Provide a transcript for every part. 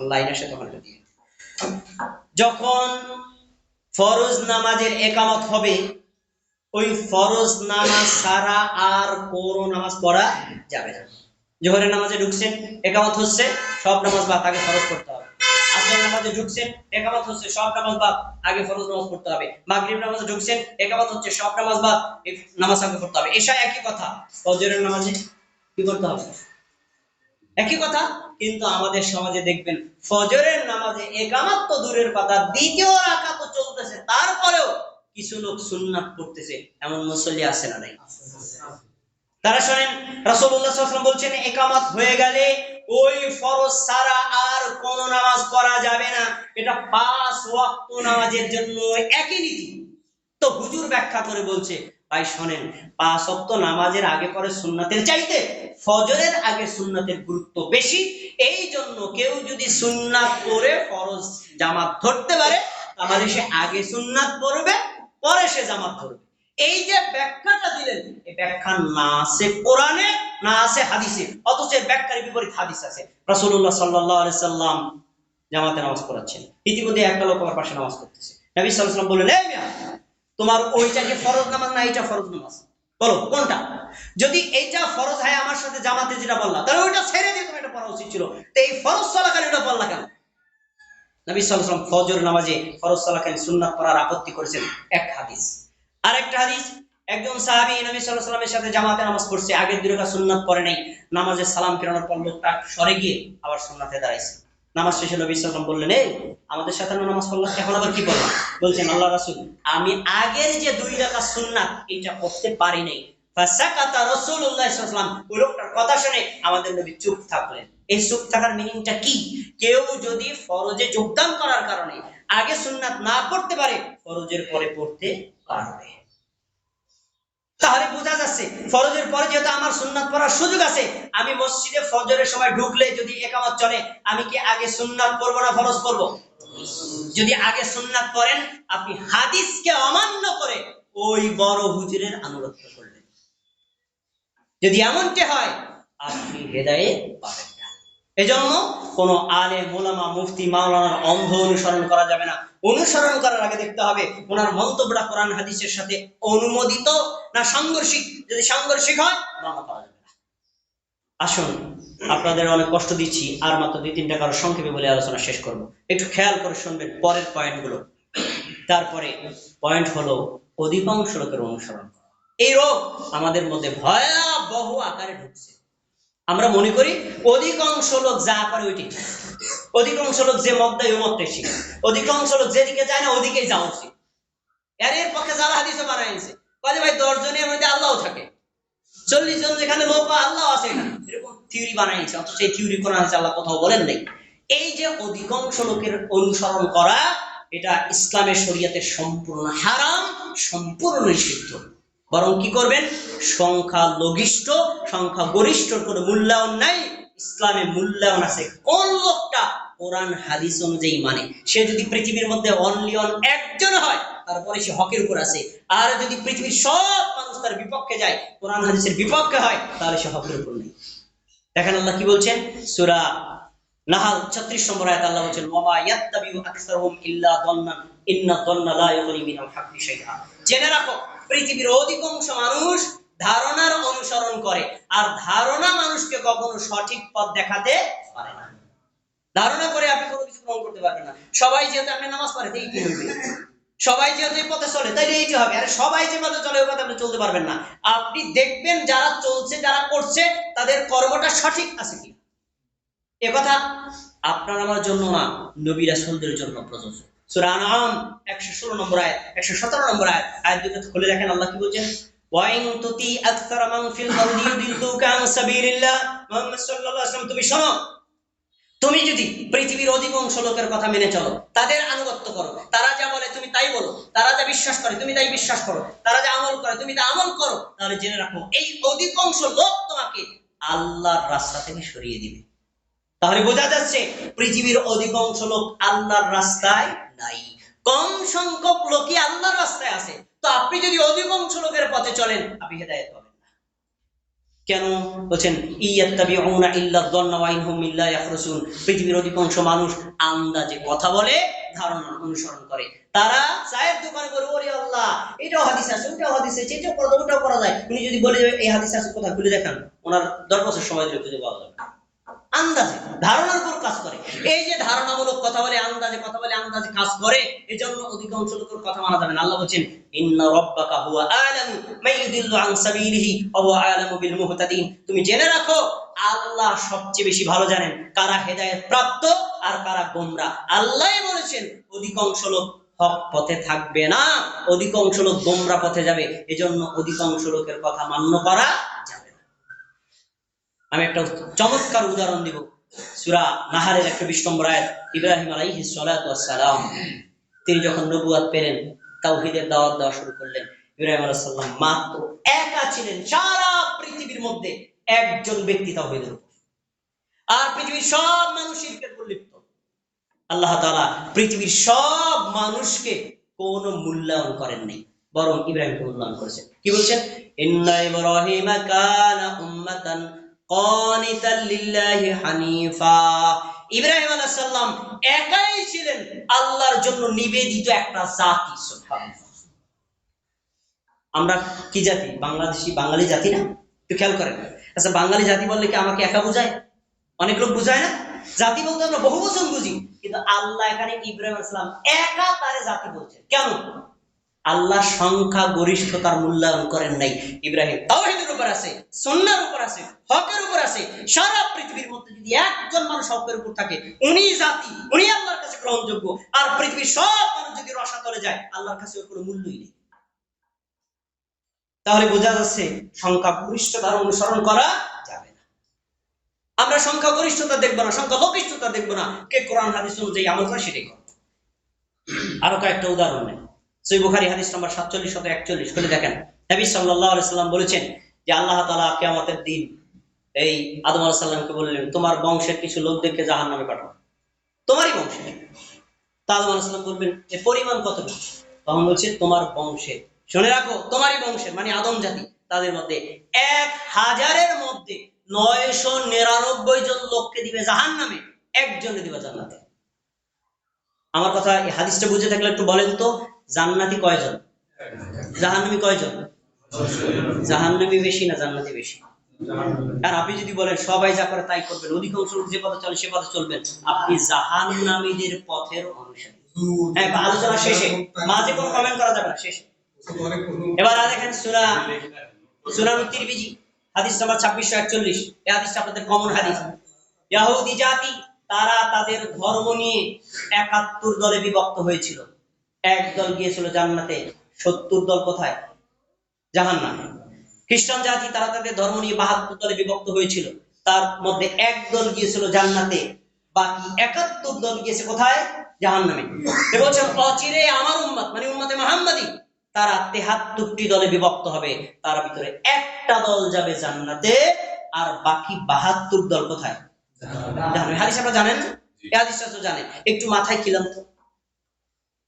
Line দিয়ে। যখন ফরজ নামাজের একামত হবে, ওই ফরজ নামাজ আর নামাজ পড়া যাবে না। জোহরের নামাজে ঢুকছেন, একামত হচ্ছে, সব নামাজ বাদ আগে ফরজ করতে হবে। আসরের নামাজে ঢুকছেন, একামত হচ্ছে, সব নামাজ বাদ আগে ফরজ নামাজ পড়তে হবে। মাগরিব নামাজে ঢুকছেন, একামত হচ্ছে, সব নামাজ নামাজ আগে পড়তে হবে। এসা একই কথা, ফজরের নামাজে কি করতে হবে? একই কথা, কিন্তু আমাদের সমাজে দেখবেন, ফজরের নামাজে একামাত দূরের কথা দ্বিতীয় রাকাত তো চলতেছে, তারপরেও কিছু লোক সুন্নাত পড়তেছে, এমন মুসল্লি আছে না নাই? তারা শোনেন, রাসূলুল্লাহ বলছেন, একামাত হয়ে গেলে ওই ফরজ ছাড়া আর কোন নামাজ পড়া যাবে না। এটা পাঁচ ওয়াক্ত নামাজের জন্য একই নীতি। তো হুজুর ব্যাখ্যা করে বলছে, ভাই শোনেন, পাঁচ ওয়াক্ত নামাজের আগে পরে সুন্নাতের চাইতে ফজরের আগে সুন্নাতের গুরুত্ব বেশি। এই জন্য কেউ যদি সুন্নাত পড়ে, ফরজ জামাত ধরতে পারে, তাহলে সে আগে সুন্নাত পড়বে, পরে সে জামাত ধরবে। এই যে ব্যাখ্যাটা দিলেন, এই ব্যাখ্যা না আছে কোরআনে, না আছে হাদিসে, অথচ এর ব্যাখ্যার বিপরীত হাদিস আছে। রাসূলুল্লাহ সাল্লাল্লাহু আলাইহি সাল্লাম জামাতে নামাজ পড়াচ্ছেন। ইতিমধ্যে একটা লোক আমার পাশে নামাজ পড়তেছে। নবী সাল্লাল্লাহু আলাইহি সাল্লাম বললেন, এই মিয়া, তোমার ওইটা কি ফরজ নামাজ না এইটা ফরজ নামাজ? বলো, কোনটা? যদি এইটা ফরজ হয় আমার সাথে জামাতে যেটা বললা, তাহলে ওইটা ছেড়ে দিয়ে তুমি এটা পড়া উচিত ছিল। তো এই ফরজ চলাকালীন এটা বললা কেন? নবী সাল্লাম ফজর নামাজে ফরজ সুন্নাত পড়ার আপত্তি করেছেন এক হাদিস। আরেকটা হাদিস, একজন সাহাবী নবী আলাইহি সাল্লামের সাথে জামাতে নামাজ পড়ছে, আগের দুই সুন্নাত পড়ে নাই, নামাজে সালাম ফেরানোর পর লোকটা সরে গিয়ে আবার সুন্নাতে দাঁড়াইছে। নামাজ শেষে নবী সাল্লাম বললেন, এই, আমাদের সাথে নামাজ পড়লাম এখন আবার কি করলাম বলছেন, আল্লাহ রাসূল, আমি আগের যে দুই রাকাত সুন্নাত এটা পড়তে পারি নাই। কথা শুনে আমাদের নবী চুপ থাকলেন। এই চুপ থাকার মিনিংটা কি? কেউ যদি ফরজে যোগদান করার কারণে আগে সুন্নাত না পড়তে পারে, ফরজের পরে পড়তে পারবে। তাহলে বোঝা যাচ্ছে, ফরজের পরে যেহেতু আমার সুন্নাত পড়ার সুযোগ আছে, আমি মসজিদে ফজরের সময় ঢুকলে যদি একামত চলে, আমি কি আগে সুন্নাত পড়ব না ফরজ পড়ব? যদি আগে সুন্নাত পড়েন, আপনি হাদিসকে অমান্য করে ওই বড় হুজুরের আনুগত্য করলেন। যদি এমনটি হয়, আপনি হেদায়ে পাবেন এজন্য কোন আলে মোলামা মুফতি মাওলানার অন্ধ অনুসরণ করা যাবে না। অনুসরণ করার আগে দেখতে হবে, ওনার মন্তব্যটা কোরআন হাদিসের সাথে অনুমোদিত না সাংঘর্ষিক? যদি সাংঘর্ষিক হয় মানা করা যাবে না। আসুন, আপনাদের অনেক কষ্ট দিচ্ছি, আর মাত্র দুই, তিনটা কারও সংক্ষেপে বলে আলোচনা শেষ করব। একটু খেয়াল করে শুনবেন পরের পয়েন্টগুলো। তারপরে পয়েন্ট হলো অধিকাংশ লোকের অনুসরণ এই রোগ আমাদের মধ্যে ভয়াবহ আকারে ঢুকছে। আমরা মনে করি অধিকাংশ লোক যা করে ওইটি। অধিকাংশ লোক যে মত দেয় ওই মতটাই ঠিক অধিকাংশ লোক যেদিকে যায় না, ওদিকেই যাওয়া উচিত। এর এর পক্ষে যারা হাদিসে বানাইছে বলে ভাই, দশ জনের মধ্যে আল্লাহ থাকে। চল্লিশ জন যেখানে লোক আল্লাহ আছে এরকম থিওরি বানাইছে অথচ সেই থিওরি কোরআন আল্লাহ কোথাও বলেন নাই। এই যে অধিকাংশ লোকের অনুসরণ করা, এটা ইসলামের শরীয়তের সম্পূর্ণ হারাম, সম্পূর্ণ নিষিদ্ধ। বরং কি করবেন? সংখ্যা লঘিষ্ঠ সংখ্যা গরিষ্ঠ কোনো মূল্যায়ন নাই। ইসলামে মূল্যায়ন আছে। কোন লোকটা? কোরআন, হাদিস অনুযায়ী মানে। সে যদি পৃথিবীর মধ্যে অনলি অন একজন হয়, তারপরে সে হকের উপর আছে। আর যদি পৃথিবীর সব মানুষ তার বিপক্ষে যায়, কোরআন, হাদিসের বিপক্ষে হয়, তাহলে সে হকের উপর নেই। দেখেন আল্লাহ কি বলছেন? সূরা নাহাল 36 নম্বর আয়াত আল্লাহ বলছেন, ওয়ামা ইয়াত্তাবিউ আকসারুহুম ইল্লা দন্নান ইন্না দন্না লা ইউগনি মিনাল হাক্কি শাইআ। জেনে রাখো পৃথিবীর অধিকাংশ মানুষ ধারণার অনুসরণ করে। আর ধারণা মানুষকে কখনো সঠিক পথ দেখাতে পারে না। ধারণা করে আপনি কোনো কিছু গ্রহণ করতে পারবেন না। সবাই যেহেতু আপনি নামাজ পড়ে এই সবাই যেহেতু এই পথে চলে, তাইলে এইটি হবে। আরে সবাই যে পথে চলে, ওই পথে আপনি চলতে পারবেন না। আপনি দেখবেন যারা চলছে, যারা করছে, তাদের কর্মটা সঠিক আছে কি এ কথা আপনার আমার জন্য না, নবী রাসূলদের জন্য প্রযোজ্য। সূরা আনআম 116 নম্বর আয়াত 117 নম্বর আয়াত। আয়াত দুটো খুলে দেখেন, আল্লাহ কি বলছেন? তুমি শোনো, তুমি যদি পৃথিবীর অধিকাংশ লোকের কথা মেনে চলো, তাদের আনুগত্য করো, তারা যা বলে তুমি তাই বলো, তারা যা বিশ্বাস করে তুমি তাই বিশ্বাস করো, তারা যা আমল করে তুমি তা আমল করো, তাহলে জেনে রাখো, এই অধিকাংশ লোক তোমাকে আল্লাহর রাস্তা থেকে সরিয়ে দিবে। তাহলে বোঝা যাচ্ছে পৃথিবীর অধিকাংশ লোক আল্লাহর রাস্তায় নাই। কম সংখ্যক লোকই আল্লাহর রাস্তায় আছে। তো আপনি যদি অধিকাংশ লোকের পথে চলেন, আপনি হেদায়েত পাবেন না। কেন? বলছেন, ইয়াত্তাবিউনা ইল্লা যন্না ওয়া ইনহুম ইল্লা ইয়াখরুসুন। পৃথিবীর অধিকাংশ মানুষ আন্দাজে কথা বলে, ধারণা অনুসরণ করে। তারা চায়ের দোকানে বলে, ওরে আল্লাহ, এটাও হাদিস আছে, ওটাও হাদিস আছে, এটাও করা যায়, ওটাও করা যায়। উনি যদি বলে, এই হাদিস আছে কোথায় খুলে দেখান। ওনার দশ বছর সময় ধরে খুঁজে পাওয়া যাবে। আন্দাজে, ধারণার উপর কাজ করে। এই যে ধারণামূলক কথা বলে, আন্দাজে কথা বলে, আন্দাজে কাজ করে, এজন্য অধিকাংশ লোকের কথা মানা যাবে না। আল্লাহ বলছেন, ইন্না রাব্বাকা হুয়া আলামু মাইয়ুদিল্লু আন সাবিলিহি ওয়া আলামু বিল মুহতাদিন। তুমি জেনে রাখো, আল্লাহ সবচেয়ে বেশি ভালো জানেন কারা হেদায়েত প্রাপ্ত আর কারা গোমরা। আল্লাহই বলেছেন, অধিকাংশ লোক হক পথে থাকবে না, অধিকাংশ লোক গোমরা পথে যাবে। এজন্য অধিকাংশ লোকের কথা মান্য করা যাবে আমি একটা চমৎকার উদাহরণ দিব। সূরা নাহারের একটা বিশ নম্বর আয়াত, ইব্রাহিম ওয়াস সালাম। তিনি যখন নবুয়াত পেলেন, তাওহীদের দাওয়াত দেওয়া শুরু করলেন। ইব্রাহিম আলাইহিস সালাম মাত্র একা ছিলেন সারা পৃথিবীর মধ্যে একজন ব্যক্তি তাওহীদের আর পৃথিবীর সব মানুষ শিরকের লিপ্ত আল্লাহ তাআলা পৃথিবীর সব মানুষকে কোনো মূল্যায়ন করেন নাই, বরং ইব্রাহিমকে মূল্যায়ন করেছেন। কি বলছেন? ইন্না ইব্রাহিমা কানা উম্মাতান ইব্রাহিম একাই ছিলেন আল্লাহর জন্য নিবেদিত একটা জাতি আমরা কি জাতি? বাংলাদেশি, বাঙালি জাতি না? একটু খেয়াল করেন। আচ্ছা বাঙালি জাতি বললে কি আমাকে একা বুঝায়? অনেক লোক বুঝায় না? জাতি বলতে আমরা বহু বছর বুঝি, কিন্তু আল্লাহ এখানে ইব্রাহিম একা তারে জাতি বলছে কেন? আল্লাহ সংখ্যা গরিষ্ঠতার মূল্যায়ন করেন নাই। ইব্রাহিম তাওহীদের উপর আছে, সুন্নাহর উপর আছে, হকের উপর আছে। সারা পৃথিবীর মধ্যে যদি একজন মানুষ হকের উপর থাকে, উনি জাতি, উনি আল্লাহর কাছে গ্রহণযোগ্য। আর পৃথিবীর সব মানুষ যদি রসাতলে যায়, আল্লাহর কাছে ওর কোনো মূল্যই নেই। তাহলে বোঝা যাচ্ছে সংখ্যা গরিষ্ঠতার অনুসরণ করা যাবে না। আমরা সংখ্যা গরিষ্ঠতা দেখব না, সংখ্যা লঘিষ্ঠতা দেখব না। কে কোরআন, হাদিস অনুযায়ী আমল করে সেটাই করো আরও কয়েকটা উদাহরণ নেই। সই হাদিস নম্বর সাতচল্লিশ শত একচল্লিশ। খুলে দেখেন। নবী সাল্লাম বলেছেন যে, আল্লাহ তাআলা কিয়ামতের দিন এই আদম আলাইহিস সালামকে বললেন, তোমার বংশের কিছু লোকদেরকে জাহান্নামে পাঠাও। তোমারই বংশে তা আদম বলবেন এর পরিমাণ কতটুকু তখন বলছে, তোমার বংশে শুনে রাখো, তোমারই বংশের মানে আদম জাতি। তাদের মধ্যে এক হাজারের মধ্যে নয়শো নিরানব্বই জন লোককে দিবে জাহান্নামে একজনে দিবে জান্নাতে। আমার কথা হাদিসটা বুঝে থাকলে একটু বলেন তো জান্নাতি কয়জন? জাহান্নামী কয়জন? জাহান্নামী বেশি না জান্নাতি বেশি? আর আপনি যদি বলেন সবাই যা করে তাই করবেন, অধিকাংশ যে পথে চলে সে পথে চলবেন। আপনি জাহান্নামীদের পথের অনুসারী। হ্যাঁ তারা তাদের ধর্ম নিয়ে একাত্তর দলে বিভক্ত হয়েছিল। এক দল গিয়েছিল জান্নাতে সত্তর দল কোথায়? জাহান্নামে। খ্রিস্টান জাতি তারা তাদের ধর্ম নিয়ে বাহাত্তর দলে বিভক্ত হয়েছিল। তার মধ্যে এক দল গিয়েছিল জান্নাতে বাকি একাত্তর দল গিয়েছে কোথায়? জাহান্নামে। এ বলছেন অচিরে আমার উম্মত মানে উম্মতে মোহাম্মদী তারা তেহাত্তরটি দলে বিভক্ত হবে। তার ভিতরে একটা দল যাবে জান্নাতে আর বাকি বাহাত্তর দল কোথায়? হাদিস জানেন? তো জানেন। একটু মাথায় খিলাম। তো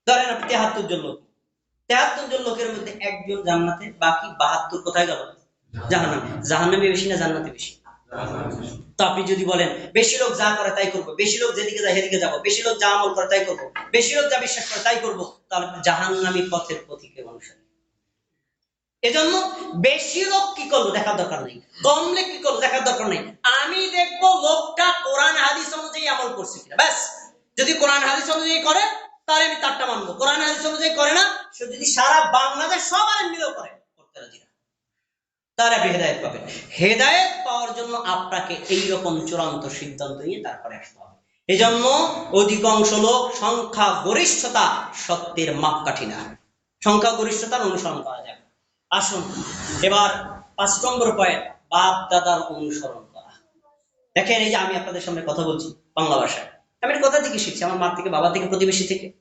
ধরেন আপনি তেহাত্তর জন লোক। তেহাত্তর জন লোকের মধ্যে একজন জান্নাতে, বাকি বাহাত্তর কোথায় গেল? জাহান্নামে। জাহান্নামে বেশি না জান্নাতে বেশি? তো আপনি যদি বলেন, বেশি লোক যা করে তাই করব, বেশি লোক যেদিকে যায় সেদিকে যাব, বেশি লোক যা আমল করে তাই করব, বেশি লোক যা বিশ্বাস করে তাই করব, তাহলে জাহান্নামী পথের পথিকের অনুসারী এজন্য বেশি লোক কি করল দেখার দরকার নেই, কম লোক কি করল দেখার দরকার নেই। আমি দেখব লোকটা কোরআন, হাদিস অনুযায়ী আমল করছে কিনা। ব্যাস। যদি কোরআন, হাদিস অনুযায়ী করে তাহলে আমি তারটা মানবো। কোরআন হাদিস অনুযায়ী করে না, সে যদি সারা বাংলাদেশ সবার মিলেও করে, করতে রাজি না। তাহলে আপনি হেদায়ত পাবেন। হেদায়ত পাওয়ার জন্য আপনাকে এইরকম চূড়ান্ত সিদ্ধান্ত নিয়ে তারপরে আসতে হবে। এজন্য অধিকাংশ লোক সংখ্যা গরিষ্ঠতা সত্যের মাপকাঠি না। সংখ্যা গরিষ্ঠতার অনুসরণ করা যাবে আসুন, এবার পাঁচ নম্বর পয়েন্ট বাপ দাদার অনুসরণ করা। দেখেন এই যে আমি আপনাদের সামনে কথা বলছি বাংলা ভাষায়। আমি এটা কোথা থেকে শিখছি? আমার মা থেকে, বাবা থেকে, প্রতিবেশী থেকে।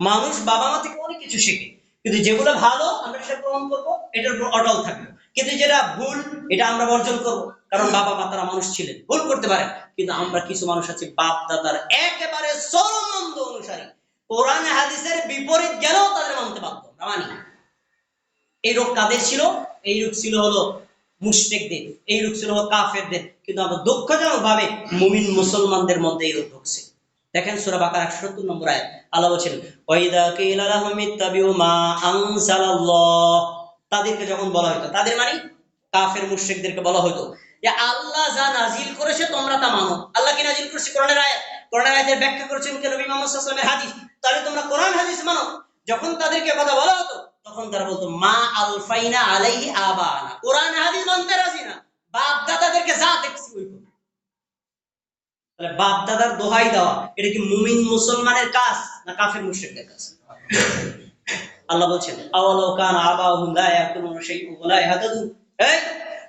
মানুষ বাবা মা থেকে অনেক কিছু শেখে। কিন্তু যেগুলো ভালো, আমরা সেটা গ্রহণ করব, এটার উপর অটল থাকব। কিন্তু যেটা ভুল, এটা আমরা বর্জন করব। কারণ বাবা মা তারা মানুষ ছিলেন। ভুল করতে পারে। কিন্তু আমরা কিছু মানুষ আছি বাপ দাদার একেবারে সরমন্দ অনুসারী। কোরআন হাদিসের বিপরীত গেলেও তাদের মানতে বাধ্য। আমরা মানি এই রোগ কাদের ছিল? এই রোগ ছিল হলো মুশরিকদের। এই রূপ ছিল হলো কাফেরদের। কিন্তু আমরা দুঃখজনক ভাবে মুমিন মুসলমানদের মধ্যে এই রোগ ঢুকছে। দেখেন সূরা বাকারা 71 নম্বর আয়াত, আল্লাহ বলেন ওয়াইদা কিলা লাহুম ইত্তাবিউ মা আনজালাল্লাহ। তাদেরকে যখন বলা হতো তাদের মানে? কাফের মুশরিকদেরকে বলা হতো যে, আল্লাহ যা নাজিল করেছে তোমরা তা মানো। আল্লাহ কি নাজিল করেছে কোরআনের আয়াত? কোরআনের আয়াতের ব্যাখ্যা করেছেন কে নবী মুহাম্মদ সাল্লাল্লাহু আলাইহি হাদিস? তাহলে তোমরা কোরআন হাদিস মানো। যখন তাদেরকে কথা বলা হতো, তখন তারা বলতো, মা আলফাইনা আলাইহি আবানা কোরআন হাদিস মানতে রাজি না। বাপ দাদাদেরকে যা দেখছি ওই। তাহলে বাপ দাদার দোহাই দেওয়া, এটা কি মুমিন মুসলমানের কাজ না কাফের মুশরিকদের কাজ? আল্লাহ বলছেন, আওয়ালাউ কান আবাহুম লা ইয়াকুলুনা শাইউন ওয়া এই,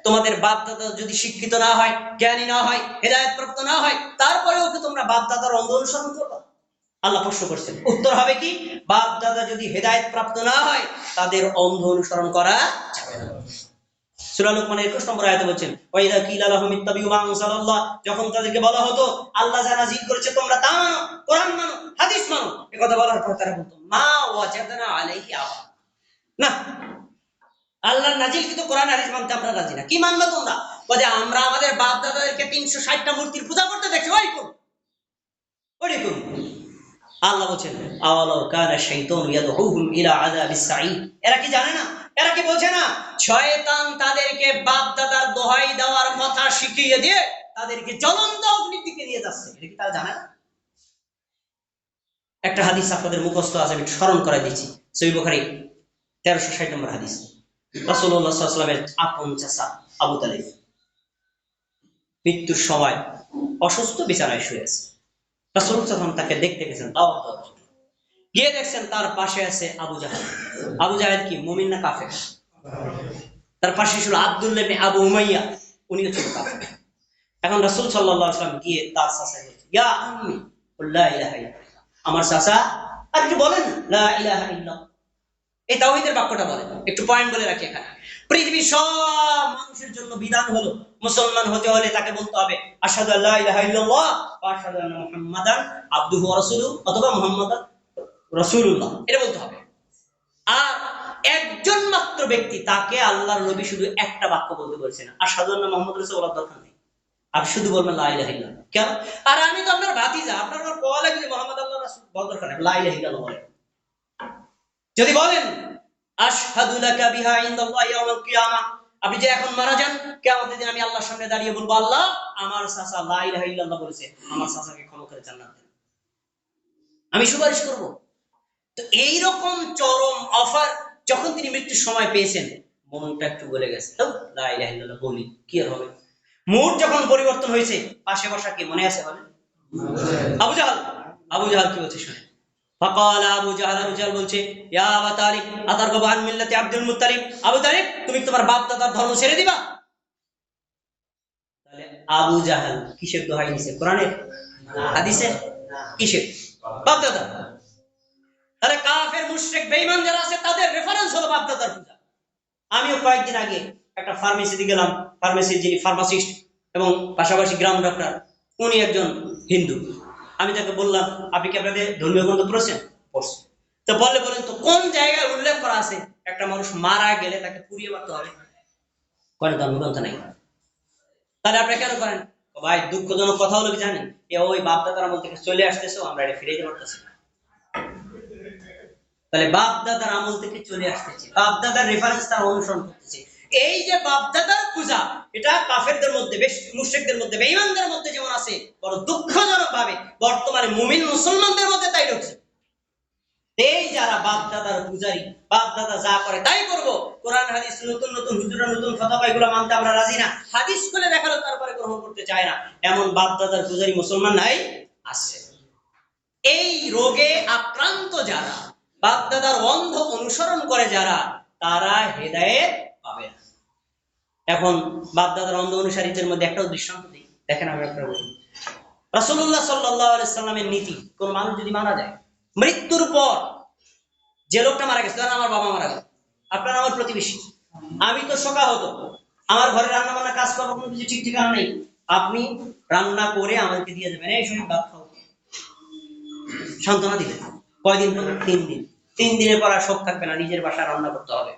তোমাদের বাপ দাদা যদি শিক্ষিত না হয়, জ্ঞানী না হয় হেদায়েত প্রাপ্ত না হয়, তারপরেও কি তোমরা বাপ দাদার অন্ধ অনুসরণ করবে? আল্লাহ প্রশ্ন করছেন, উত্তর হবে কি? বাপ দাদা যদি হেদায়েত প্রাপ্ত না হয়, তাদের অন্ধ অনুসরণ করা যাবে না। সূরা লোকমানের 21 নম্বর আয়াতে বলছেন, ওয়াইদা কিলা লাহুম ইত্তাবিউ মা আনজালাল্লাহ যখন তাদেরকে বলা হতো, আল্লাহ আমরা রাজি না, কি তোমরা? বলে আমরা আমাদের বাপ দাদাদেরকে 360টা মূর্তির পূজা করতে ওই ওই আল্লাহ বলছেন এরা কি জানে না? এরা কি বলছে না? শয়তান তাদেরকে বাপ দাদার দোহাই দেওয়ার কথা শিখিয়ে দিয়ে তাদেরকে জ্বলন্ত অগ্নির দিকে নিয়ে যাচ্ছে। এটা কি তারা জানে না? একটা হাদিস আপনাদের মুখস্থ আছে, আমি স্মরণ করাই দিচ্ছি। সহি বুখারী, তেরোশো ষাট নম্বর হাদিস। আলাইহি ওয়াসাল্লামের আপন চাচা আবু তালিব মৃত্যুর সময় অসুস্থ বিছানায় শুয়ে আছে। রাসূল যখন তাকে দেখতে গেছেন দাওয়াত দেওয়ার। গিয়ে দেখছেন তার পাশে আছে আবু জাহাল। আবু জাহাল কি? মুমিন না কাফের? তার পাশে ছিল আব্দুল্লাহ আবু উমাইয়া। উনিও ছিল কাফের। এখন রাসূল ওয়াসাল্লাম গিয়ে তার বলছেন ইয়া আমার চাচা, আর কি বলেন এই বাক্যটা একটু পয়েন্ট বলে রাখি এখানে। পৃথিবীর সব মানুষের জন্য বিধান হলো, মুসলমান হতে হলে তাকে বলতে হবে, আশহাদু আল্লা ইলাহা ইল্লাল্লাহ ওয়া আন্না মুহাম্মাদান ওয়া রাসূলুহু অথবা মুহাম্মাদান রাসূলুল্লাহ, এটা বলতে হবে। আর একজন মাত্র ব্যক্তি তাকে আল্লাহর নবী শুধু একটা বাক্য বলতে বলছেন। আশহাদু আন্না মুহাম্মাদ রাসূল বলার দরকার নেই। আপনি শুধু বলবেন, লা ইলাহা কেন? আর আমি তো আপনার ভাতিজা, আপনার আমার কোয়া লাগবে মুহাম্মদ আল্লাহ রাসূল, বলার দরকার নেই। লা ইলাহা ইল্লাল্লাহ বলেন। যদি বলেন, আশহাদু লাকা বিহা ইনদাল্লাহি ইয়াউমাল কিয়ামা, আপনি যে এখন মারা যান, কিয়ামতের দিন আমি আল্লাহর সামনে দাঁড়িয়ে বলব, আল্লাহ আমার চাচা লা ইলাহা বলেছে, আমার চাচাকে ক্ষমা করে জান্নাত আমি সুপারিশ করব। তো এই রকম চরম অফার যখন তিনি মৃত্যুর সময় পেয়েছেন মনটা একটু গলে গেছে তো লা ইলাহা ইল্লাল্লাহ বলি কি আর হবে মুড যখন পরিবর্তন হয়েছে পাশে বসা কি মনে আছে বলেন আবু জাহাল আবু জাহাল কি বলছে শুনে فقال আবু জাহাল আবু জাহাল বলছে ইয়া আবু তালিব আতারগবু আন মিল্লাতি আব্দুল মুত্তালিব আবু তালিব তুমি তোমার বাপ দাদার ধর্ম ছেড়ে দিবা তাহলে আবু জাহাল কিসের দোহাই নিছে কোরআনের হাদিসের কিসের বাপ দাদা কাফের যারা আছে, তাদের রেফারেন্স হলো বাপদাদার পূজা। আমিও কয়েকদিন আগে একটা ফার্মেসিতে গেলাম। ফার্মেসির যিনি ফার্মাসিস্ট এবং পাশাপাশি গ্রাম ডক্টর উনি একজন হিন্দু। আমি তাকে বললাম, আপনি কি আপনাদের ধর্মীয় গ্রন্থ পড়েছেন? পড়ছি। তো বললে বলেন তো, কোন জায়গায় উল্লেখ করা আছে, একটা মানুষ মারা গেলে তাকে পুড়িয়ে মারতে হবে? কোন ধর্মগ্রন্থ নাই। তাহলে আপনি কেন করেন? ভাই, দুঃখজনক কথা হলো কি জানেন? ওই বাপ দাদার আমল থেকে চলে আসতেছে, আমরা এটা ফিরে যেতে পারতেছি না। তাহলে বাপ দাদার আমল থেকে চলে আসতেছে। বাপ দাদার রেফারেন্স তারা অনুসরণ করতেছে। এই যে বাপ দাদার পূজা, এটা কাফেরদের মধ্যে বেশ, মুশরিকদের মধ্যে, বেঈমানদের মধ্যে যেমন আছে, বড় দুঃখজনক ভাবে বর্তমানে মুমিন মুসলমানদের মধ্যে তাই ঢুকছে। এই যারা বাপ দাদার পূজারি বাপ দাদা যা করে তাই করব। কোরআন, হাদিস, নতুন নতুন হুজুরা নতুন ফতোয়া, এগুলো মানতে আমরা রাজি না। হাদিস খুলে দেখাল, তারপরে গ্রহণ করতে চায় না। এমন বাপ দাদার পূজারি মুসলমান নাই, আছে। এই রোগে আক্রান্ত যারা বাপ দাদার অন্ধ অনুসরণ করে যারা, তারা হেদায়েত পাবে না। এখন বাপ দাদার অন্ধ অনুসারীদের মধ্যে একটা দৃষ্টান্ত দিই। দেখেন আমি আপনার বলি। আলাইহি সাল্লামের নীতি, কোন মানুষ যদি মারা যায়, মৃত্যুর পর যে লোকটা মারা গেছে ধরেন আমার বাবা মারা গেল। আপনার আমার প্রতিবেশী। আমি তো শোকা হতো আমার ঘরে রান্না বান্না কাজ করব কোনো কিছু ঠিক ঠিকানা নেই। আপনি রান্না করে আমাদেরকে দিয়ে দেবেন, এই শরীর ভাত খাও। সান্ত্বনা দিবেন কয়দিন তিন দিন। তিন দিনের পর আর শোক থাকবে না, নিজের বাসায় রান্না করতে হবে।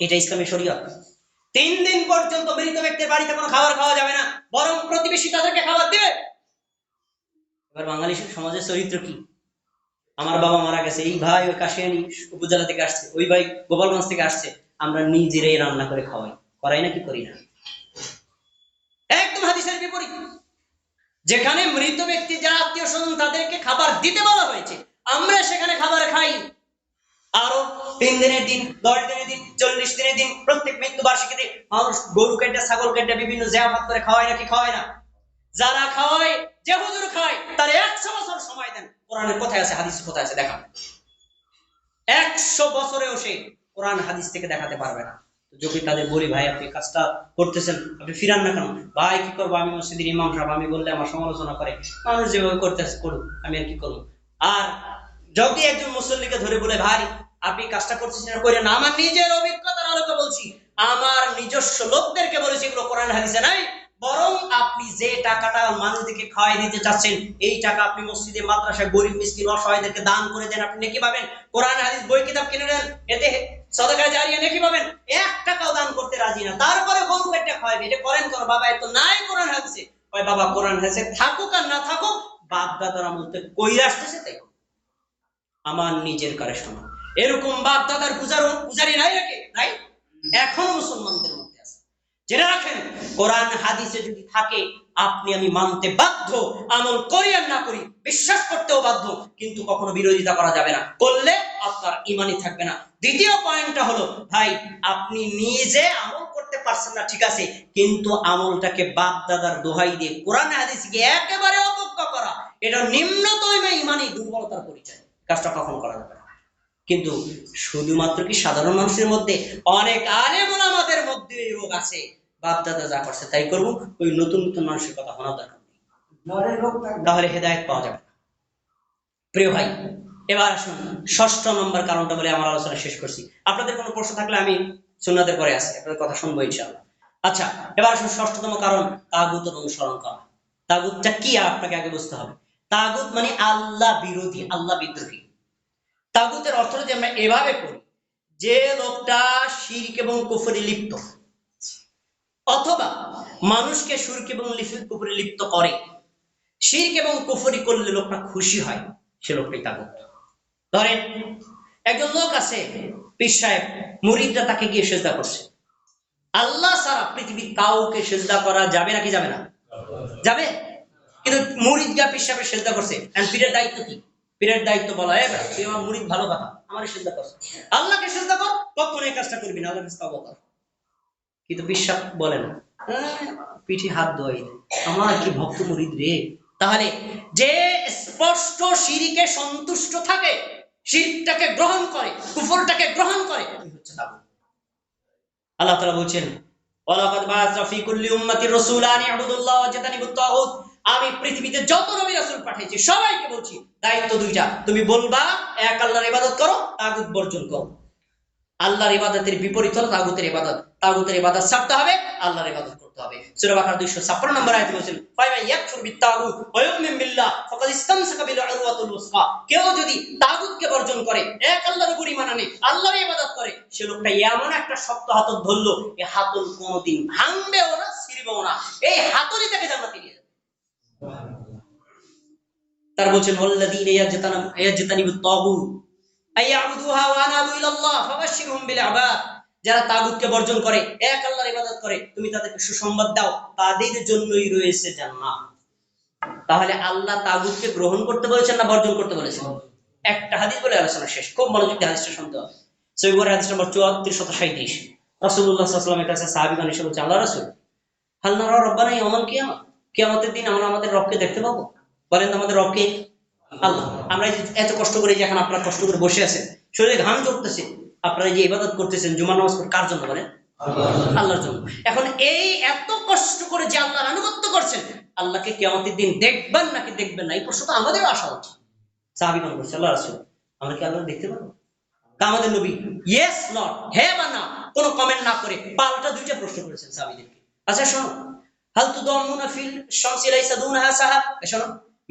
এটা ইসলামের শরীয়ত। তিন দিন পর্যন্ত মৃত ব্যক্তির বাড়িতে কোনো খাবার খাওয়া যাবে না, বরং প্রতিবেশী তাদেরকে খাবার দেবে। এবার বাঙালি সমাজের চরিত্র কি? আমার বাবা মারা গেছে, এই ভাই ওই কাশিয়ানি উপজেলা থেকে আসছে, ওই ভাই গোপালগঞ্জ থেকে আসছে, আমরা নিজেরাই রান্না করে খাওয়াই। করাই না কি করি না? একদম হাদিসের বিপরীত। যেখানে মৃত ব্যক্তি যারা আত্মীয় স্বজন তাদেরকে খাবার দিতে বলা হয়েছে, আমরা সেখানে খাবার খাই। আরও তিন দিনের দিন, দশ দিনের দিন, চল্লিশ দিনের দিন, প্রত্যেক মৃত্যু বার্ষিকীতে মানুষ গরু কেটে, ছাগল কেটে, বিভিন্ন জিয়াফাত করে খাওয়ায় নাকি খাওয়ায় না? যারা খাওয়ায়, যে হুজুর খায়, তার একশো বছর সময় দেন। কোরআনের কোথায় আছে হাদিস কোথায় আছে, দেখান। একশো বছরেও সে কোরআন, হাদিস থেকে দেখাতে পারবে না। যদি তাদের বলি, ভাই, আপনি কাজটা করতেছেন, আপনি ফিরান না কেন? ভাই, কি করব? আমি মসজিদের ইমাম সাহেব, আমি বললে আমার সমালোচনা করে। মানুষ যেভাবে করতেছে করুক, আমি আর কি করব? আর যদি একজন মুসল্লিকে ধরে বলে, ভাই, আপনি কাজটা করতেছেন করে না আমার নিজের অভিজ্ঞতার আলোকে বলছি, আমার নিজস্ব লোকদেরকে বলেছি এগুলো কোরআন হাদিসে নাই, বরং আপনি যে টাকাটা মানুষদেরকে খাওয়াই দিতে চাচ্ছেন, এই টাকা আপনি মসজিদে, মাদ্রাসায় গরিব মিসকিন, অসহায়দেরকে দান করে দেন, আপনি নাকি পাবেন? কোরআন, হাদিস, বই, কিতাব কিনে নেন, এতে সদকায় জারিয়ে নাকি পাবেন? এক টাকাও দান করতে রাজি না। তারপরে গরু একটা খাওয়াবে এটা করেন কেন? বাবা, এত নাই কোরআন, হাদিসে। বাবা, কোরআন, হাদিসে থাকুক আর না থাকুক বাপ দাদার থেকে কই আসতেছে তাই করো। আমার নিজের কারে শোনা এরকম বাপ দাদার পূজার পূজারি নাই নাকি? নাই? এখনও মুসলমানদের মধ্যে আছে। জেনে রাখেন, কোরআন, হাদিসে যদি থাকে, আপনি আমি মানতে বাধ্য, আমল করি আর না করি, বিশ্বাস করতেও বাধ্য, কিন্তু কখনো বিরোধিতা করা যাবে না। করলে আপনার ইমানই থাকবে না। দ্বিতীয় পয়েন্টটা হলো, ভাই, আপনি নিজে আমল করতে পারছেন না, ঠিক আছে, কিন্তু আমলটাকে বাপ দাদার দোহাই দিয়ে কোরআন, হাদিসকে একেবারে অবজ্ঞা করা, এটা নিম্নতম ইমানই দুর্বলতার পরিচয়। কাজটা কখন করা যাবে না। কিন্তু শুধুমাত্র কি সাধারণ মানুষের মধ্যে? অনেক আলেম ওলামাদের মধ্যে এই রোগ আছে। বাপ দাদা যা করছে তাই করব ওই নতুন নতুন মানুষের কথা শোনা দরকার তাহলে হেদায়ত পাওয়া যাবে না। প্রিয় ভাই এবার আসুন ষষ্ঠ নম্বর কারণটা বলে আমার আলোচনা শেষ করছি। আপনাদের কোনো প্রশ্ন থাকলে আমি সুন্নাতের পরে আসি আপনাদের কথা শুনব ইনশাআল্লাহ। আচ্ছা এবার আসুন ষষ্ঠতম কারণ তাগুতের অনুসরণ করা। তাগুতটা কি আপনাকে আগে বুঝতে হবে? তাগুত মানে আল্লাহ বিরোধী আল্লাহ বিদ্রোহী। তাগুতের অর্থ যদি আমরা এভাবে করি যে লোকটা শিরক এবং কুফরে লিপ্ত। অথবা মানুষকে শিরক এবং কুফরে লিপ্ত করে। শিরক এবং কুফরি করলে লোকটা খুশি হয়, সে লোকটাই তাগুত। ধরেন, একজন লোক আছে, পীর সাহেব, মুরিদরা তাকে গিয়ে সেজদা করছে। আল্লাহ সারা পৃথিবীর কাউকে সেজদা করা যাবে নাকি যাবে না? যাবে। কিন্তু মুরিদ গা পীর সাহেবের সেজদা করছে। পীরের দায়িত্ব কি? পীরের দায়িত্ব বলা হয় তুই আমার ভালো কথা আমার সেজদা করছে আল্লাহকে সেজদা কর কখনো এই কাজটা করবি না আল্লাহকে সেজদা কর। কিন্তু বিশ্বাস বলে না পিঠে হাত দেয়। আমার কি ভক্ত মুরিদ রে? তাহলে যে স্পষ্ট শিরিকে সন্তুষ্ট থাকে, শিরটাকে গ্রহণ করে, কুফরটাকে গ্রহণ করে হচ্ছে আল্লাহ তাআলা বলছেন, ওয়ালাকাদ বাআসনা ফি কুল্লি উম্মাতির রাসূলান ইয়াবুদুল্লাহ ওয়া আমি পৃথিবীতে যত নবী রাসূল পাঠিয়েছি, সবাইকে বলছি, দায়িত্ব দুইটা। তুমি বলবা, এক আল্লাহর ইবাদত করো, তাগুত বর্জন করো। আল্লাহর ইবাদতের বিপরীত হলো তাগুতের ইবাদত। তাগুতের ইবাদত ছাড়তে হবে, আল্লাহর ইবাদত করতে হবে। সূরা বাকারা 256 নম্বর আয়াতে বলেছেন ফাইমা ইয়াকফুর বিত্তাগুত ওয়া ইউমিন বিল্লাহ, ফাকাদ ইসতামসাকা বিল উরওয়াতুল উসকা কেউ যদি তাগুতকে বর্জন করে, এক আল্লাহর উপর ঈমান আনে আল্লাহর ইবাদত করে, সে লোকটা এমন একটা শক্ত হাতল ধরলো এই হাতল কোনোদিন ভাঙবেও না, ছিড়বেও না। এই হাতলই তাকে জান্নাতে নিয়ে তার বলছেন, ওয়াল্লাযীনা ইয়াজতানা ইয়াজতানিবুত তাগুত আইয়াবুদুহা ওয়া আনাবু ইলাল্লাহ ফাবাশশিরহুম বিল যারা তাগুতকে বর্জন করে, এক আল্লাহর ইবাদত করে, তুমি তাদেরকে সুসংবাদ দাও, তাদের জন্যই রয়েছে জান্নাত। তাহলে আল্লাহ তাগুতকে গ্রহণ করতে বলেছেন না বর্জন করতে বলেছেন? একটা হাদিস বলে আলোচনা শেষ। খুব মনোযোগ দিয়ে হাদিসটা শুনতে হবে। বুখারী হাদিস নম্বর 74 রাসূলুল্লাহ সাল্লাল্লাহু আলাইহি ওয়াসাল্লামের কাছে সাহাবীগণ এসে বলছে, আল্লাহ রাসূল, হাল নারা রব্বানা ইয়াউমাল কিয়ামা? কিয়ামতের দিন আমরা আমাদের রবকে দেখতে পাবো? বলেন তো আমাদের রবকে আল্লাহ। আমরা এত কষ্ট করে যে এখন আপনারা কষ্ট করে বসে আছেন, শরীরে ঘাম জড়তেছে আপনারা যে ইবাদত করতেছেন, জুমার নামাজ কার জন্য বলেন? আল্লাহর জন্য। এখন এই এত কষ্ট করে যে আল্লাহর আনুগত্য করছেন, আল্লাহকে কিয়ামতের দিন দেখবেন নাকি দেখবেন না? এই প্রশ্ন তো আমাদেরও আসা উচিত। সাহাবিগণ করছে আল্লাহ রাসূল, আমরা কি আল্লাহ দেখতে পাবো? তা আমাদের নবী ইয়েস নট হ্যাঁ বা না কোনো কমেন্ট না করে পাল্টা দুইটা প্রশ্ন করেছেন সাহাবিদেরকে। আচ্ছা শোনো হাল তু দমুনা ফিল শামসি লাইসা দুনহা সাহাব শোনো,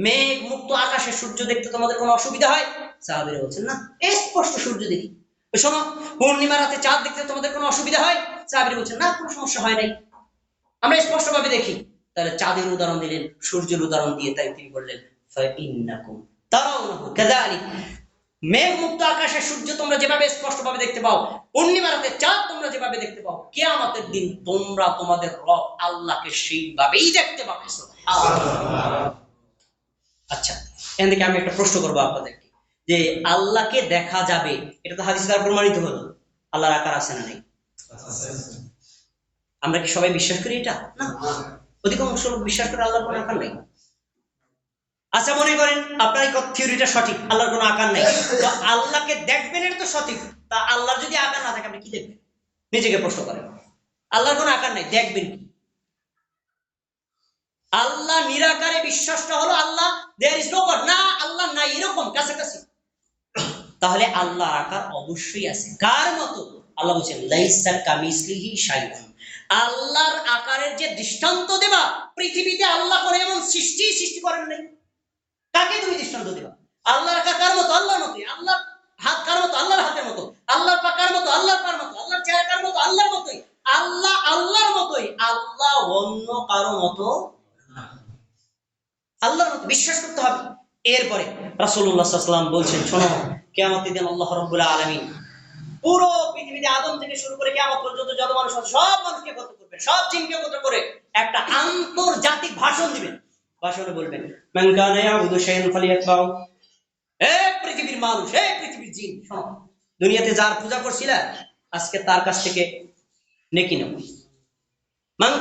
মেঘ মুক্ত আকাশে সূর্য দেখতে তোমাদের কোনো অসুবিধা হয়? সাহাবীরা বলছেন, না, স্পষ্ট সূর্য দেখি। শোনো পূর্ণিমা রাতে চাঁদ দেখতে তোমাদের কোনো অসুবিধা হয়? সাহাবীরা বলছেন, না, কোনো সমস্যা হয় নাই। আমরা স্পষ্টভাবে দেখি। তাহলে চাঁদের উদাহরণ দিলেন, সূর্যের উদাহরণ দিয়ে তাই তিনি বললেন ফাইন্নাকুম তারাউনাহু কাযালিক। মেঘ মুক্ত আকাশে সূর্য তোমরা যেভাবে স্পষ্টভাবে দেখতে পাও পূর্ণিমা রাতে চাঁদ তোমরা যেভাবে দেখতে পাও, কিয়ামতের দিন তোমরা তোমাদের রব আল্লাহকে সেইভাবেই দেখতে পাবে। আচ্ছা এখান থেকে আমি একটা প্রশ্ন করব আপনাদেরকে, যে আল্লাহকে দেখা যাবে, এটা তো হাদিস দ্বারা প্রমাণিত হলো, আল্লাহর আকার আছে না নেই? আমরা কি সবাই বিশ্বাস করি এটা? না? অধিকাংশ বিশ্বাস করে আল্লাহর কোনো আকার নেই। আচ্ছা মনে করেন আপনার এই থিওরিটা সঠিক, আল্লাহর কোনো আকার নেই। তো আল্লাহকে দেখবেন এটা তো সঠিক, তা আল্লাহর যদি আকার না থাকে, আপনি কি দেখবেন? নিজেকে প্রশ্ন করেন। আল্লাহর কোনো আকার নাই, দেখবেন কি? আল্লাহ নিরাকারে বিশ্বাসটা হলো, আল্লাহ দেয়ার ইজ নো গড না, আল্লাহ নাই, এরকম, কাছাকাছি। তাহলে আল্লাহর আকার অবশ্যই আছে। কার মতো? আল্লাহ বলছেন লাইসা কামিসলিহি শাইউন। আল্লাহর আকারের যে দৃষ্টান্ত দেবা, পৃথিবীতে আল্লাহ করে এমন সৃষ্টি সৃষ্টি করেন নাই। কাকে তুমি দৃষ্টান্ত দেবা? আল্লাহর আকার কার মতো, আল্লাহর মতোই আল্লাহর হাত কার মতো, আল্লাহর হাতের মতো, আল্লাহর পা কার মতো, আল্লাহর পার মতো, আল্লাহর চেহারা কার মতো, আল্লাহর মতোই, আল্লাহ আল্লাহর মতোই, আল্লাহ অন্য কারও মতো। আল্লাহর মতো বিশ্বাস করতে হবে। এরপরে সাল্লাল্লাহু বলছেন, শোনো, কিয়ামতের দিন আল্লাহ রাব্বুল আলামিন পুরো পৃথিবীতে আদম থেকে শুরু করে কিয়ামত পর্যন্ত যত মানুষ সব মানুষকে একত্র করবেন, সব জিনকে একত্র করে একটা আন্তর্জাতিক ভাষণ দিবেন। ভাষণে বলবেন, মান কানা ইয়াবুদু শাইআন ফালিয়াতবাউ। হে পৃথিবীর মানুষ, হে পৃথিবীর জিন, শোনো, দুনিয়াতে যার পূজা করছিলা, আজকে তার কাছ থেকে নেকি নেব মান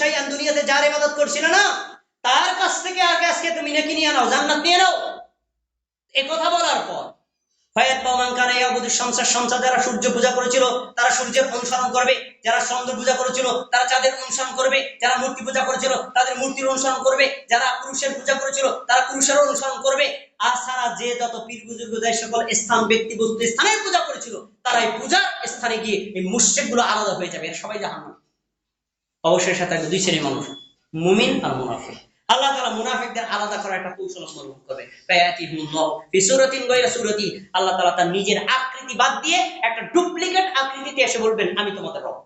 শাইআন, দুনিয়াতে যার ইবাদত করছিল না, তার কাছ থেকে আগে আজকে তুমি নেকি নিয়ে নাও, জান্নাত নিয়ে নাও। এ কথা বলার পর যারা সূর্য পূজা করেছিল, তারা সূর্যের অনুসরণ করবে। যারা চন্দ্র পূজা করেছিল, তারা চাঁদের অনুসরণ করবে। যারা মূর্তি পূজা করেছিল, তাদের মূর্তির অনুসরণ করবে। যারা পুরুষের পূজা করেছিল, তারা পুরুষের অনুসরণ করবে। আর সারা যে যত পীর বুজুর্গ যে সকল স্থান ব্যক্তি বস্তু স্থানের পূজা করেছিল তারা এই পূজার স্থানে গিয়ে এই মুশরিকগুলো আলাদা হয়ে যাবে। সবাই জাহান্নামী। অবশ্যই সাথে দুই শ্রেণির মানুষ, মুমিন আর মুনাফিক। আল্লাহ মুনাফিকদের আলাদা করার একটা কৌশল অবলম্বন করবে। আল্লাহ তার নিজের আকৃতি বাদ দিয়ে একটা ডুপ্লিকেট আকৃতিতে এসে বলবেন, আমি তোমাদের রব।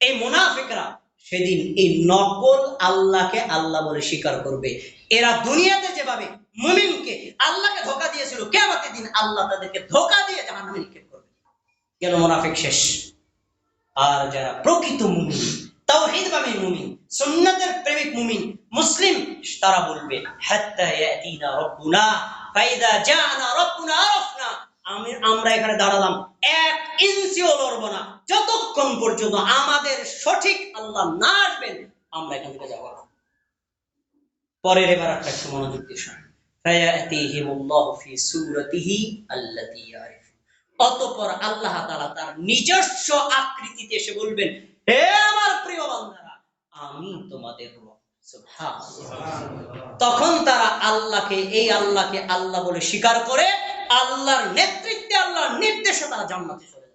এই মুনাফিকরা সেদিন এই নকল আল্লাহকে আল্লাহ বলে স্বীকার করবে। এরা দুনিয়াতে যেভাবে মুমিনকে আল্লাহকে ধোকা দিয়েছিল, কিয়ামতের দিন আল্লাহ তাদেরকে ধোকা দিয়ে জাহান্নামে নিক্ষেপ করবে। গেল মুনাফিক শেষ? আর যারা প্রকৃত মুমিন তাওহীদ ভাবে মুমিন প্রেমিক মুমিন, মুসলিম। তারা বলবে, হাত্তা ইয়াতিনা রাব্বুনা, ফাইদা জানা রাব্বুনা আমি, আমরা এখানে দাঁড়ালাম, এক না। যতক্ষণ পর্যন্ত আমাদের সঠিক আল্লাহ না আসবেন, আমরা এখান থেকে যাব না। পরের এবার একটা একটু মনোযোগ দিয়ে শোনেন। ফায়াতিহিমুল্লাহু ফি সূরাতিহি আল্লাতী অতঃপর আল্লাহ তাআলা তার নিজস্ব আকৃতিতে এসে বলবেন হে আমার প্রিয় বান্দারা, আমি তোমাদের তখন তারা আল্লাহকে, এই আল্লাহকে আল্লাহ বলে স্বীকার করে আল্লাহর নেতৃত্বে, আল্লাহর নির্দেশে তারা জান্নাতে চলে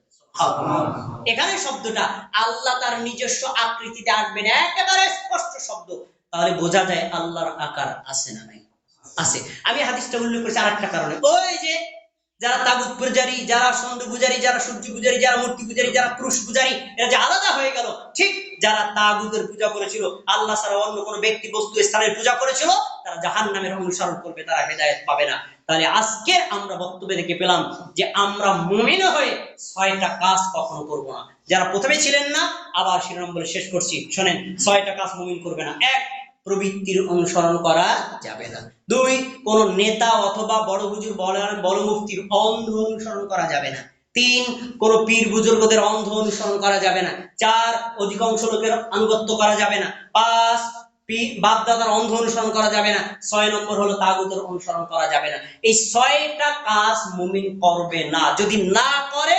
এখানে শব্দটা আল্লাহ তার নিজস্ব আকৃতিতে আসবেন একেবারে স্পষ্ট শব্দ। তাহলে বোঝা যায় আল্লাহর আকার আছে না নাই? আছে। আমি হাদিসটা উল্লেখ করেছি আরেকটা কারণে। ওই যে যারা তাগুত পূজারি, যারা চন্দ্র পূজারি, যারা সূর্য পূজারি, যারা মূর্তি পূজারি, যারা পুরুষ পূজারি, এরা যে আলাদা হয়ে গেল। ঠিক যারা তাগুতের পূজা করেছিল, আল্লাহ ছাড়া অন্য কোনো ব্যক্তি বস্তু স্থানের পূজা করেছিল, তারা জাহান নামের অনুসরণ করবে, তারা হেদায়ত পাবে না। তাহলে আজকে আমরা বক্তব্যে দেখে পেলাম যে আমরা মুমিন হয়ে ছয়টা কাজ কখনো করব না। যারা প্রথমে ছিলেন না, আবার শিরোনাম বলে শেষ করছি। শোনেন, ছয়টা কাজ মুমিন করবে না। এক, প্রবৃত্তির অনুসরণ করা যাবে না। দুই, কোন নেতা অথবা বড় হুজুর বড় মুফতির অন্ধ অনুসরণ করা যাবে না। তিন, কোন পীর বুজুর্গদের অন্ধ অনুসরণ করা যাবে না। চার, অধিকাংশ লোকের আনুগত্য করা যাবে না। পাঁচ বাপদাদার অন্ধ অনুসরণ করা যাবে না। ছয় নম্বর হলো তাগুতের অনুসরণ করা যাবে না। এই ছয়টা কাজ মুমিন করবে না। যদি না করে,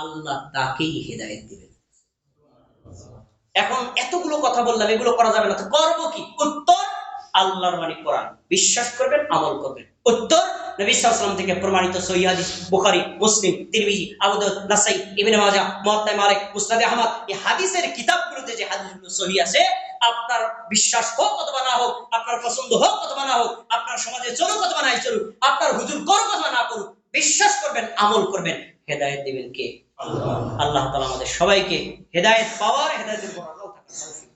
আল্লাহ তাকেই হেদায়েত দিবেন এখন এতগুলো কথা বললাম, এগুলো করা যাবে না। তো করব কি? উত্তর আল্লাহর বাণী, কোরআন। বিশ্বাস করবেন, আমল করবেন। উত্তর, নবী সাল্লাল্লাহু থেকে প্রমাণিত হাদিস, বুখারী, মুসলিম, তিরমিজি আবু দাউদ নাসাই, ইবনে মাজাহ মুয়াত্তা মালিক, মুসনাদ আহমদ, এই হাদিসের কিতাবগুলোতে যে হাদিসগুলো সহিহ আছে, আপনার বিশ্বাস হোক অথবা না হোক, আপনার পছন্দ হোক অথবা না হোক, আপনার সমাজে চলুক অথবা নাই চলুক, আপনার হুজুর করুক অথবা না করুক, বিশ্বাস করবেন, আমল করবেন, হেদায়েত দিবেন কে? আল্লাহ। তালা আমাদের সবাইকে হেদায়েত পাওয়ার হেদায়েতের পর আমরাও থাকার তৌফিক।